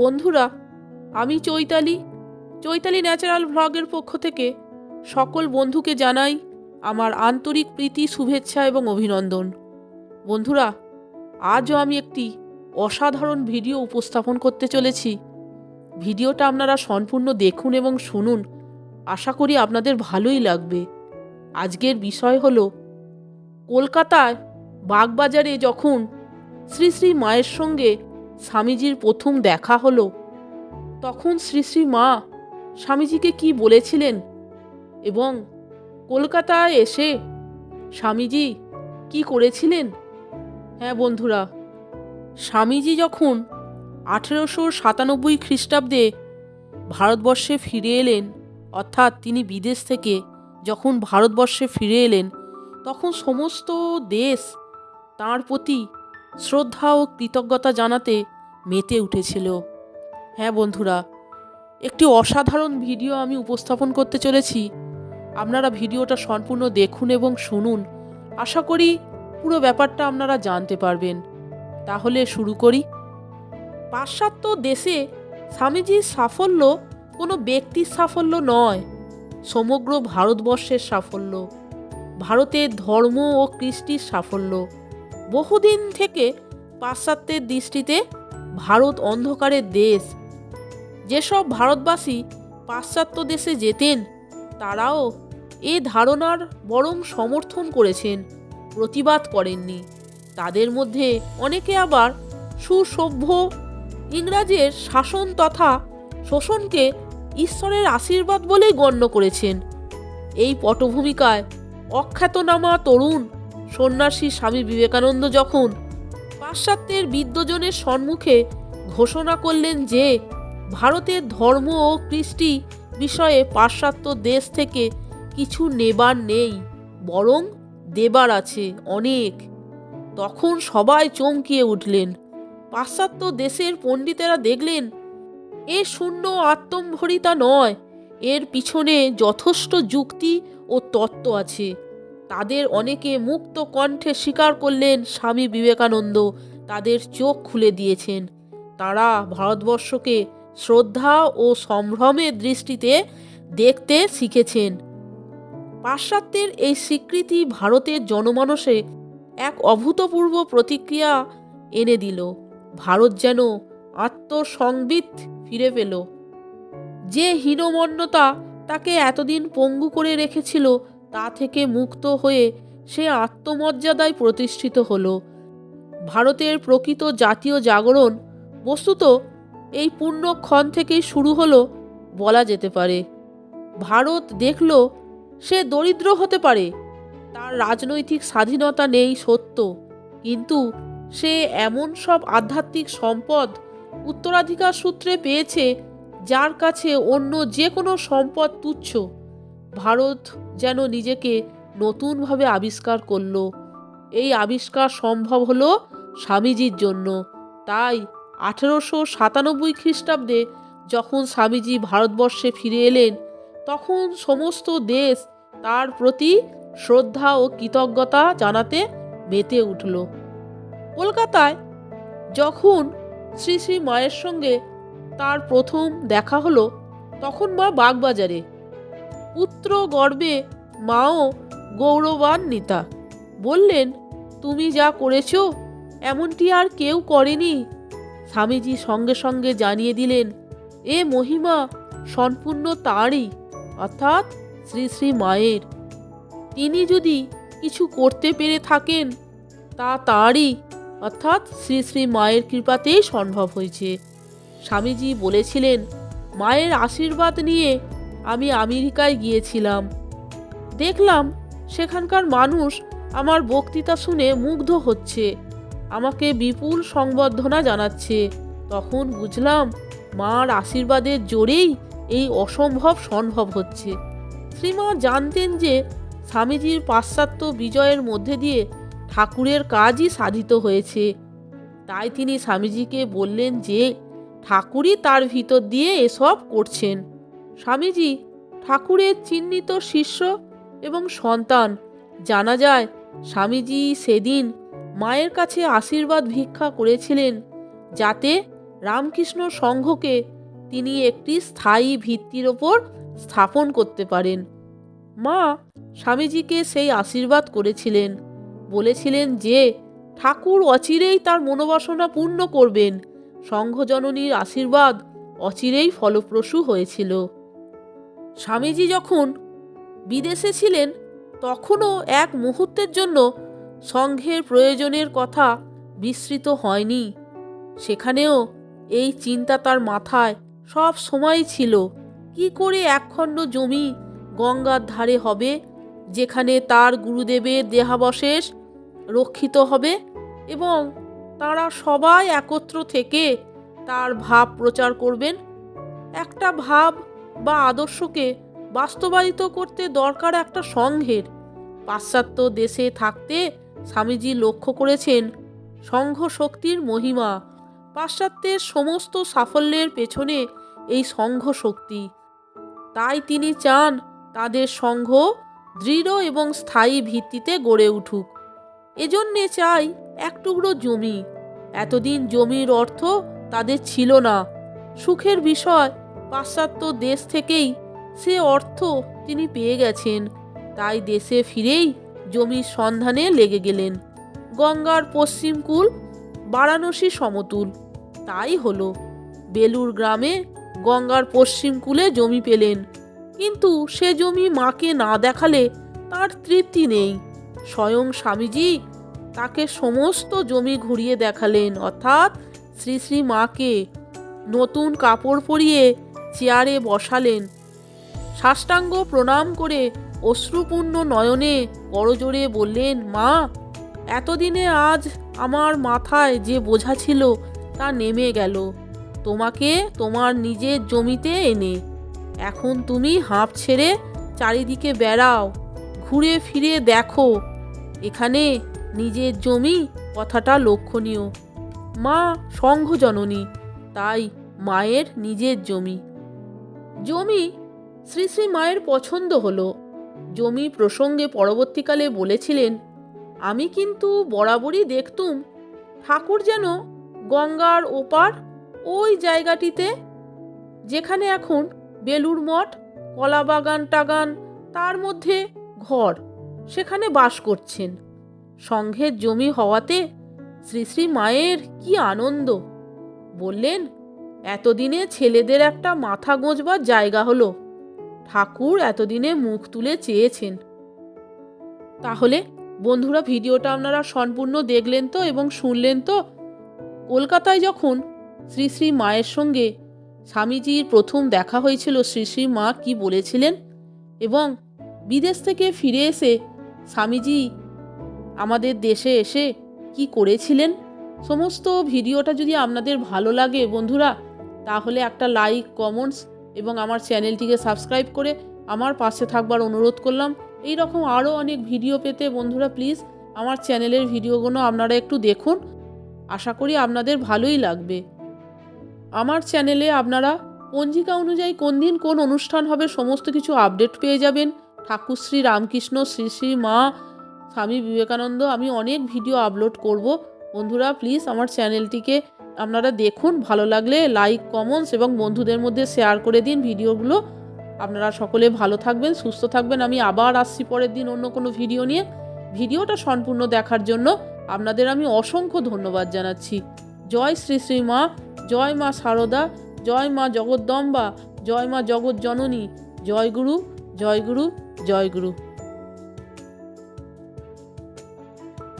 বন্ধুরা, আমি চৈতালি। চৈতালি ন্যাচারাল ভ্লগের পক্ষ থেকে সকল বন্ধুকে জানাই আমার আন্তরিক প্রীতি, শুভেচ্ছা এবং অভিনন্দন। বন্ধুরা, আজও আমি একটি অসাধারণ ভিডিও উপস্থাপন করতে চলেছি। ভিডিওটা আপনারা সম্পূর্ণ দেখুন এবং শুনুন। আশা করি আপনাদের ভালোই লাগবে। আজকের বিষয় হল, কলকাতায় বাগবাজারে যখন শ্রী শ্রী মায়ের সঙ্গে স্বামীজির প্রথম দেখা হলো। তখন শ্রী শ্রী মা স্বামীজিকে কি বলেছিলেন? এবং কলকাতায় এসে স্বামীজি কি করেছিলেন? হ্যাঁ বন্ধুরা, স্বামীজি যখন আঠেরোশো সাতানব্বই খ্রিস্টাব্দে ভারতবর্ষে ফিরে এলেন, অর্থাৎ তিনি বিদেশ থেকে যখন ভারতবর্ষে ফিরে এলেন, তখন সমস্ত দেশ তাঁর প্রতি শ্রদ্ধা ও কৃতজ্ঞতা জানাতে মেতে উঠেছিল। হ্যাঁ বন্ধুরা, একটি অসাধারণ ভিডিও আমি উপস্থাপন করতে চলেছি। আপনারা ভিডিওটা সম্পূর্ণ দেখুন এবং শুনুন। আশা করি পুরো ব্যাপারটা আপনারা জানতে পারবেন। তাহলে শুরু করি। পাশ্চাত্য দেশে স্বামীজির সাফল্য কোনো ব্যক্তির সাফল্য নয়, সমগ্র ভারতবর্ষের সাফল্য। ভারতের ধর্ম ও কৃষ্টির সাফল্য। বহুদিন থেকে পাশ্চাত্যের দৃষ্টিতে ভারত অন্ধকারের দেশ। যেসব ভারতবাসী পাশ্চাত্য দেশে যেতেন, তারাও এ ধারণার বরং সমর্থন করেছেন, প্রতিবাদ করেননি। তাদের মধ্যে অনেকে আবার সুসভ্য ইংরাজের শাসন তথা শোষণকে ঈশ্বরের আশীর্বাদ বলেই গণ্য করেছেন। এই পটভূমিকায় অখ্যাতনামা তরুণ সন্ন্যাসী স্বামী বিবেকানন্দ যখন পাশ্চাত্যের বিদ্যজনের সম্মুখে ঘোষণা করলেন যে ভারতের ধর্ম ও কৃষ্টি বিষয়ে পাশ্চাত্য দেশ থেকে কিছু নেবার নেই, বরং দেবার আছে অনেক। তখন সবাই চমকিয়ে উঠলেন। পাশ্চাত্য দেশের পণ্ডিতেরা দেখলেন, এ শূন্য আত্মম্ভরিতা নয়, এর পিছনে যথেষ্ট যুক্তি ও তত্ত্ব আছে। তাদের অনেকে মুক্ত কণ্ঠে স্বীকার করলেন স্বামী বিবেকানন্দ, তাদের চোখ খুলে দিয়েছেন। তারা ভারতবর্ষকে শ্রদ্ধা ও সম্ভ্রমের দৃষ্টিতে দেখতে শিখেছেন। পাশ্চাত্যের এই স্বীকৃতি ভারতের জনমানসে এক অভূতপূর্ব প্রতিক্রিয়া এনে দিল। ভারত যেন আত্মসংবিত ফিরে পেল। যে হীনমন্যতা তাকে এতদিন পঙ্গু করে রেখেছিল তা থেকে মুক্ত হয়ে সে আত্মমর্যাদায় প্রতিষ্ঠিত হল। ভারতের প্রকৃত জাতীয় জাগরণ বস্তুত এই পূর্ণক্ষণ থেকেই শুরু হলো বলা যেতে পারে। ভারত দেখল সে দরিদ্র হতে পারে, তার রাজনৈতিক স্বাধীনতা নেই সত্য, কিন্তু সে এমন সব আধ্যাত্মিক সম্পদ উত্তরাধিকার সূত্রে পেয়েছে, যার কাছে অন্য যে কোনো সম্পদ তুচ্ছ। ভারত যেন নিজেকে নতুনভাবে আবিষ্কার করল। এই আবিষ্কার সম্ভব হলো স্বামীজির জন্য। তাই আঠেরোশো সাতানব্বই খ্রিস্টাব্দে যখন স্বামীজি ভারতবর্ষে ফিরে এলেন, তখন সমস্ত দেশ তার প্রতি শ্রদ্ধা ও কৃতজ্ঞতা জানাতে মেতে উঠল। কলকাতায় যখন শ্রী শ্রী মায়ের সঙ্গে তার প্রথম দেখা হলো, তখন মা বাগবাজারে পুত্র গর্বে মাও গৌরবান্বিতা। বললেন, তুমি যা করেছ, এমনটি আর কেউ করেনি। স্বামীজি সঙ্গে সঙ্গে জানিয়ে দিলেন, এ মহিমা সম্পূর্ণ তাঁরই, অর্থাৎ শ্রী শ্রী মায়ের। তিনি যদি কিছু করতে পেরে থাকেন, তা তাঁরই, অর্থাৎ শ্রী শ্রী মায়ের কৃপাতেই সম্ভব হয়েছে। স্বামীজি বলেছিলেন, মায়ের আশীর্বাদ নিয়ে আমি আমেরিকায় গিয়েছিলাম। দেখলাম সেখানকার মানুষ আমার বক্তৃতা শুনে মুগ্ধ হচ্ছে, আমাকে বিপুল সংবর্ধনা জানাচ্ছে। তখন বুঝলাম মার আশীর্বাদের জোরেই এই অসম্ভব সম্ভব হচ্ছে। শ্রীমা জানতেন যে স্বামীজির পাশ্চাত্য বিজয়ের মধ্যে দিয়ে ঠাকুরের কাজই সাধিত হয়েছে। তাই তিনি স্বামীজিকে বললেন যে, ঠাকুরই তার ভিতর দিয়ে এসব করছেন। স্বামীজি ঠাকুরের চিহ্নিত শিষ্য এবং সন্তান। জানা যায়, স্বামীজি সেদিন মায়ের কাছে আশীর্বাদ ভিক্ষা করেছিলেন, যাতে রামকৃষ্ণ সংঘকে তিনি একটি স্থায়ী ভিত্তির ওপর স্থাপন করতে পারেন। মা স্বামীজিকে সেই আশীর্বাদ করেছিলেন। বলেছিলেন যে, ঠাকুর অচিরেই তার মনোবাসনা পূর্ণ করবেন। সংঘজননীর আশীর্বাদ অচিরেই ফলপ্রসূ হয়েছিল। স্বামীজি যখন বিদেশে ছিলেন, তখনও এক মুহূর্তের জন্য সংঘের প্রয়োজনের কথা বিস্মৃত হয়নি। সেখানেও এই চিন্তা তার মাথায় সব সময় ছিল, কি করে একখণ্ড জমি গঙ্গার ধারে হবে, যেখানে তার গুরুদেবের দেহাবশেষ রক্ষিত হবে এবং তারা সবাই একত্র থেকে তার ভাব প্রচার করবেন? একটা ভাব বা আদর্শকে বাস্তবায়িত করতে দরকার একটা সংঘের। পাশ্চাত্য দেশে থাকতে স্বামীজি লক্ষ্য করেছেন সংঘ শক্তির মহিমা। পাশ্চাত্যের সমস্ত সাফল্যের পেছনে এই সংঘ শক্তি তাই তিনি চান তাদের সংঘ দৃঢ় এবং স্থায়ী ভিত্তিতে গড়ে উঠুক। এজন্যে চাই এক টুকরো জমি। এতদিন জমির অর্থ তাদের ছিল না। সুখের বিষয় পাশ্চাত্য দেশ থেকেই সে অর্থ তিনি পেয়ে গেছেন। তাই দেশে ফিরেই জমির সন্ধানে লেগে গেলেন। গঙ্গার পশ্চিম কূল বারাণসী সমতুল। তাই হলো, বেলুর গ্রামে গঙ্গার পশ্চিম কূলে জমি পেলেন। কিন্তু সে জমি মাকে না দেখালে তার তৃপ্তি নেই। স্বয়ং স্বামীজি তাকে সমস্ত জমি ঘুরিয়ে দেখালেন, অর্থাৎ শ্রী শ্রী মাকে। নতুন কাপড় পরিয়ে চেয়ারে বসালেন। সাষ্টাঙ্গ প্রণাম করে অশ্রুপূর্ণ নয়নে করজোরে বললেন, মা, এতদিনে আজ আমার মাথায় যে বোঝা ছিল তা নেমে গেল। তোমাকে তোমার নিজের জমিতে এনে এখন তুমি হাঁপ ছেড়ে চারিদিকে বেড়াও, ঘুরে ফিরে দেখো। এখানে নিজের জমি কথাটা লক্ষণীয়। মা, সংঘজননী, তাই মায়ের নিজের জমি। জমি শ্রী শ্রী মায়ের পছন্দ হলো। জমি প্রসঙ্গে পরবর্তীকালে বলেছিলেন, আমি কিন্তু বরাবরই দেখতুম, ঠাকুর যেন গঙ্গার ওপার ওই জায়গাটিতে, যেখানে এখন বেলুর মঠ, কলা বাগান টাগান, তার মধ্যে ঘর, সেখানে বাস করছেন। সংঘের জমি হওয়াতে শ্রী শ্রী মায়ের কি আনন্দ! বললেন এতদিনে ছেলেদের একটা মাথা গোঁজবার জায়গা হলো। ঠাকুর এতদিনে মুখ তুলে চেয়েছেন। তাহলে বন্ধুরা, ভিডিওটা আপনারা সম্পূর্ণ দেখলেন তো এবং শুনলেন তো? কলকাতায় যখন শ্রী শ্রী মায়ের সঙ্গে স্বামীজির প্রথম দেখা হয়েছিল, শ্রী শ্রী মা কি বলেছিলেন? এবং বিদেশ থেকে ফিরে এসে স্বামীজি আমাদের দেশে এসে কি করেছিলেন? সমস্ত ভিডিওটা যদি আপনাদের ভালো লাগে বন্ধুরা তাহলে একটা লাইক কমেন্টস এবং আমার চ্যানেলটিকে সাবস্ক্রাইব করে আমার পাশে থাকবার অনুরোধ করলাম। এই রকম আরও অনেক ভিডিও পেতে বন্ধুরা প্লিজ আমার চ্যানেলের ভিডিওগুলো আপনারা একটু দেখুন। আশা করি আপনাদের ভালোই লাগবে। আমার চ্যানেলে আপনারা পঞ্জিকা অনুযায়ী কোন দিন কোন অনুষ্ঠান হবে সমস্ত কিছু আপডেট পেয়ে যাবেন। ঠাকুর শ্রী রামকৃষ্ণ, শ্রী শ্রী মা, স্বামী বিবেকানন্দ, আমি অনেক ভিডিও আপলোড করব। বন্ধুরা প্লিজ আমার চ্যানেলটিকে আপনারা দেখুন, ভালো লাগলে লাইক কমেন্টস এবং বন্ধুদের মধ্যে শেয়ার করে দিন ভিডিওগুলো। আপনারা সকলে ভালো থাকবেন, সুস্থ থাকবেন। আমি আবার আসছি পরের দিন অন্য কোনো ভিডিও নিয়ে। ভিডিওটা সম্পূর্ণ দেখার জন্য আপনাদের আমি অসংখ্য ধন্যবাদ জানাচ্ছি। জয় শ্রী শ্রী মা, জয় মা সারদা, জয় মা জগদ্দম্বা, জয় মা জগৎ জননী জয় গুরু জয় গুরু জয় গুরু।